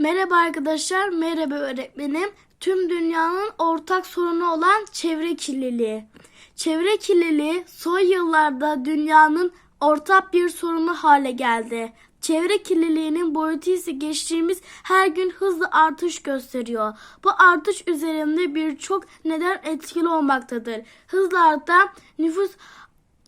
Merhaba arkadaşlar, merhaba öğretmenim. Tüm dünyanın ortak sorunu olan çevre kirliliği. Çevre kirliliği son yıllarda dünyanın ortak bir sorunu hale geldi. Çevre kirliliğinin boyutu ise geçtiğimiz her gün hızlı artış gösteriyor. Bu artış üzerinde birçok neden etkili olmaktadır. Hızlı artan nüfus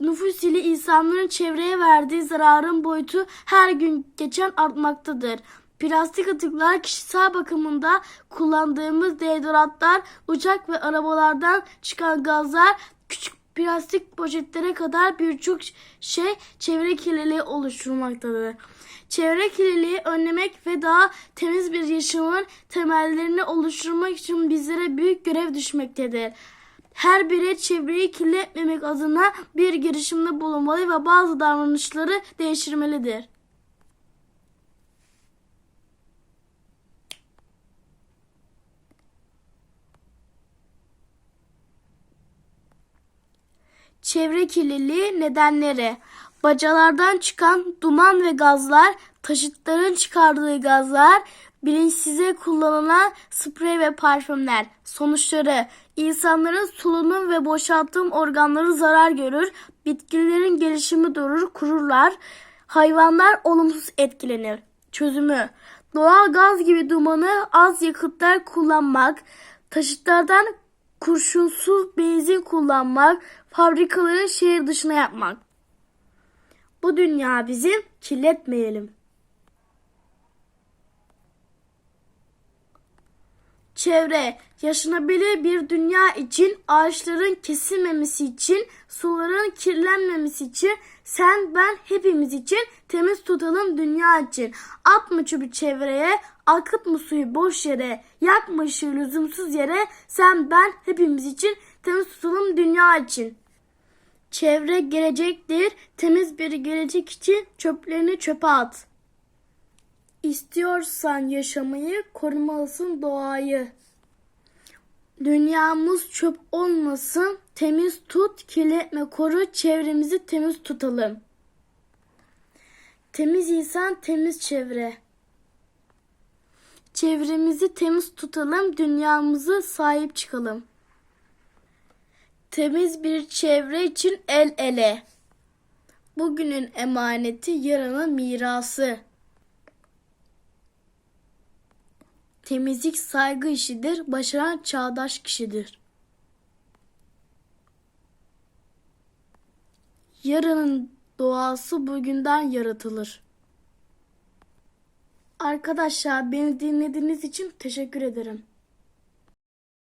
Nüfus ile insanların çevreye verdiği zararın boyutu her gün geçen artmaktadır. Plastik atıklar kişisel bakımında kullandığımız deodorantlar, uçak ve arabalardan çıkan gazlar, küçük plastik poşetlere kadar birçok şey çevre kirliliği oluşturmaktadır. Çevre kirliliği önlemek ve daha temiz bir yaşamın temellerini oluşturmak için bizlere büyük görev düşmektedir. Her birey çevreyi kirletmemek adına bir girişimde bulunmalı ve bazı davranışları değiştirmelidir. Çevre kirliliği nedenleri Bacalardan çıkan duman ve gazlar, taşıtların çıkardığı gazlar, bilinçsize kullanılan sprey ve parfümler. Sonuçları insanların solunum ve boşaltım organları zarar görür, bitkilerin gelişimi durur, kururlar, hayvanlar olumsuz etkilenir. Çözümü Doğal gaz gibi dumanı az yakıtlar kullanmak, taşıtlardan kurşunsuz benzin kullanmak, fabrikaları şehir dışına yapmak. Bu dünya bizim kirletmeyelim. Çevre, yaşanabilir bir dünya için, ağaçların kesilmemesi için, suların kirlenmemesi için, sen ben hepimiz için temiz tutalım dünya için. Atma çöpü çevreye, akıtma suyu boş yere, yakma ışığı lüzumsuz yere, sen ben hepimiz için temiz tutalım dünya için. Çevre gelecektir. Temiz bir gelecek için çöplerini çöpe at. İstiyorsan yaşamayı korumalısın doğayı. Dünyamız çöp olmasın. Temiz tut, kirletme, koru. Çevremizi temiz tutalım. Temiz insan, temiz çevre. Çevremizi temiz tutalım, dünyamızı sahip çıkalım. Temiz bir çevre için el ele. Bugünün emaneti yarının mirası. Temizlik saygı işidir, başaran çağdaş kişidir. Yarının doğası bugünden yaratılır. Arkadaşlar beni dinlediğiniz için teşekkür ederim.